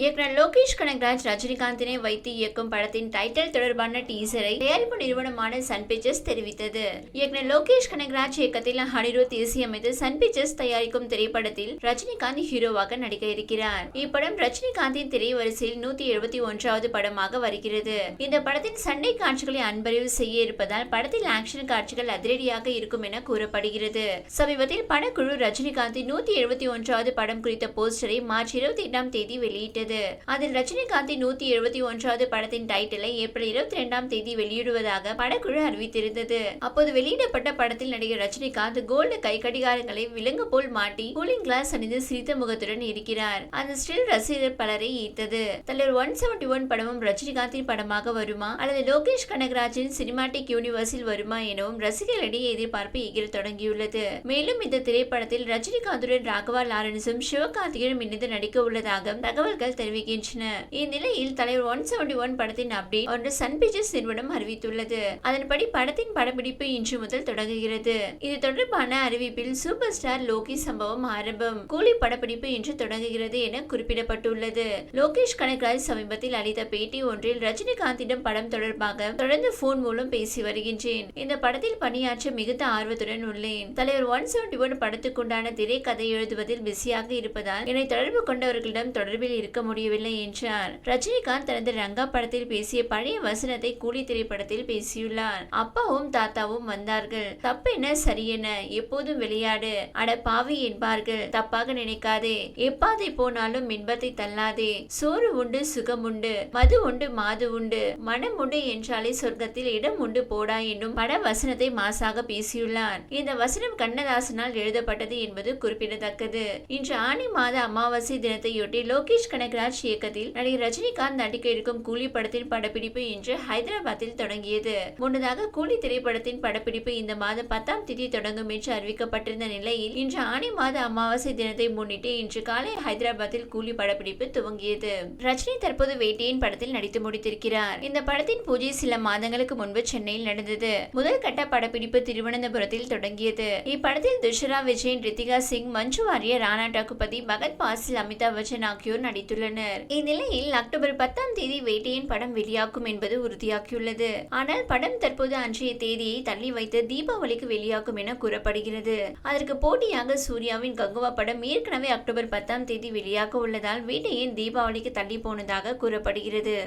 இயக்குனர் லோகேஷ் கனகராஜ் ரஜினிகாந்தினை வைத்து இயக்கும் படத்தின் டைட்டில் தொடர்பான டீசரை தயாரிப்பு நிறுவனமான சன் பிக்சர்ஸ் தெரிவித்தது. இயக்குனர் லோகேஷ் கனகராஜ் இயக்கத்தில் அனிருத் இசையமைத்து சன் பிக்சர்ஸ் தயாரிக்கும் திரைப்படத்தில் ரஜினிகாந்த் ஹீரோவாக நடிக்க இருக்கிறார் இப்படம் ரஜினிகாந்தின் திரைவரிசையில் நூத்தி எழுபத்தி ஒன்றாவது படமாக வருகிறது. இந்த படத்தின் சண்டை காட்சிகளை அன்பறிவு செய்ய இருப்பதால் படத்தில் ஆக்ஷன் காட்சிகள் அதிரடியாக இருக்கும் என கூறப்படுகிறது. சமீபத்தில் படக்குழு ரஜினிகாந்தின் நூத்தி எழுபத்தி ஒன்றாவது படம் குறித்த போஸ்டரை மார்ச் இருபத்தி எட்டாம் தேதி வெளியிட்டது. அதில் ரஜினிகாந்தின் நூத்தி எழுபத்தி ஒன்றாவது படத்தின் டைட்டிலை ஏப்ரல் இருபத்தி ரெண்டாம் தேதி வெளியிடுவதாக படக்குழு அறிவித்திருந்தது. அப்போது வெளியிடப்பட்ட படத்தில் நடிகர் ரஜினிகாந்த் கோல்டு கை கடிகாரங்களை விலங்கு போல் மாட்டி கூலிங் கிளாஸ் அணிந்து சிரித்த முகத்துடன் இருக்கிறார். அந்த ஸ்டில் ரசிகர் பலரை ஈர்த்தது. தலைவர் ஒன் செவன்டி ஒன் படமும் ரஜினிகாந்தின் படமாக வருமா? அல்லது லோகேஷ் கனகராஜின் சினிமாட்டிக் யூனிவர்ஸில் வருமா எனவும் ரசிகர்களிடையே எதிர்பார்ப்பு எகிர தொடங்கியுள்ளது. மேலும் இந்த திரைப்படத்தில் ரஜினிகாந்துடன் ராகவா லாரன்ஸும் சிவகார்த்திகேயனும் இணைந்து நடிக்க உள்ளதாக தகவல்கள் தெரிவிக்கின்றன. இந்நிலையில் தலைவர் ஒன் செவன்டி ஒன் படத்தின் அப்டேட் ஒன்று சன் பிக்சர்ஸ் நிறுவனம் அறிவித்துள்ளது. அதன்படி படத்தின் படப்பிடிப்பு இன்று முதல் தொடங்குகிறது. இது தொடர்பான அறிவிப்பில் சூப்பர் ஸ்டார் லோகி சம்பவம் ஆரம்பம். கூலி படப்பிடிப்பு இன்று தொடங்குகிறது என குறிப்பிடப்பட்டுள்ளது. லோகேஷ் கனகராஜ் சமீபத்தில் அளித்த பேட்டி ஒன்றில் ரஜினிகாந்திடம் படம் தொடர்பாக தொடர்ந்து போன் மூலம் பேசி வருகின்றேன். இந்த படத்தில் பணியாற்ற மிகுந்த ஆர்வத்துடன் உள்ளேன். தலைவர் ஒன் செவன்டி ஒன் படத்துக்குண்டான திரைக்கதை எழுதுவதில் பிஸியாக இருப்பதால் என்னை தொடர்பு கொண்டவர்களிடம் தொடர்பில் இருக்க முடியவில்லை என்றார் ரஜினிகாந்த் தனது ரங்கா படத்தில் பேசிய பழைய வசனத்தை கூலி திரைப்படத்தில் பேசியுள்ளார். அப்பாவும் தாத்தாவும் வந்தார்கள். தப்பென்ன சரியென எப்போதும் விளையாடு. அட பாவி என்பார்கள். தப்பாக நினைக்காதே. எப்பாதை போனாலும் இன்பத்தை தள்ளாதே. சோறு உண்டு சுகம் உண்டு. மது உண்டு மாது உண்டு. மனம் உண்டு என்றாலே சொர்க்கத்தில் இடம் உண்டு போடா என்னும் பட வசனத்தை மாசாக பேசியுள்ளார். இந்த வசனம் கண்ணதாசனால் எழுதப்பட்டது என்பது குறிப்பிடத்தக்கது. இன்று ஆனி மாத அமாவாசை தினத்தையொட்டி லோகேஷ் ராஜ் இயக்கத்தில் நடிகர் ரஜினிகாந்த் நடிக்க இருக்கும் கூலி படத்தின் படப்பிடிப்பு இன்று ஹைதராபாத்தில் தொடங்கியது. முன்னதாக கூலி திரைப்படத்தின் படப்பிடிப்பு இந்த மாதம் பத்தாம் தேதி தொடங்கும் என்று அறிவிக்கப்பட்டிருந்த நிலையில் இன்று ஆணி மாத அமாவாசை தினத்தை முன்னிட்டு இன்று காலை ஹைதராபாத்தில் கூலி படப்பிடிப்பு துவங்கியது. ரஜினி தற்போது வேட்டையின் படத்தில் நடித்து முடித்திருக்கிறார். இந்த படத்தின் பூஜை சில மாதங்களுக்கு முன்பு சென்னையில் நடந்தது. முதல் கட்ட படப்பிடிப்பு திருவனந்தபுரத்தில் தொடங்கியது. இப்படத்தில் துஷரா விஜயன் ரித்திகா சிங் மஞ்சு வாரியர் ராணா டகுபதி பகத் பாசில் அமிதாப் பச்சன் ஆகியோர் நடித்துள்ளனர். இந்நிலையில் அக்டோபர் பத்தாம் தேதி வேட்டையின் படம் வெளியாகும் என்பது உறுதியாகியுள்ளது. ஆனால் படம் தற்போது அன்றைய தேதியை தள்ளி வைத்து தீபாவளிக்கு வெளியாகும் என கூறப்படுகிறது. அதற்கு போட்டியாக சூர்யாவின் கங்குவா படம் ஏற்கனவே அக்டோபர் பத்தாம் தேதி வெளியாக உள்ளதால் வேட்டையின் தீபாவளிக்கு தள்ளி போனதாக கூறப்படுகிறது.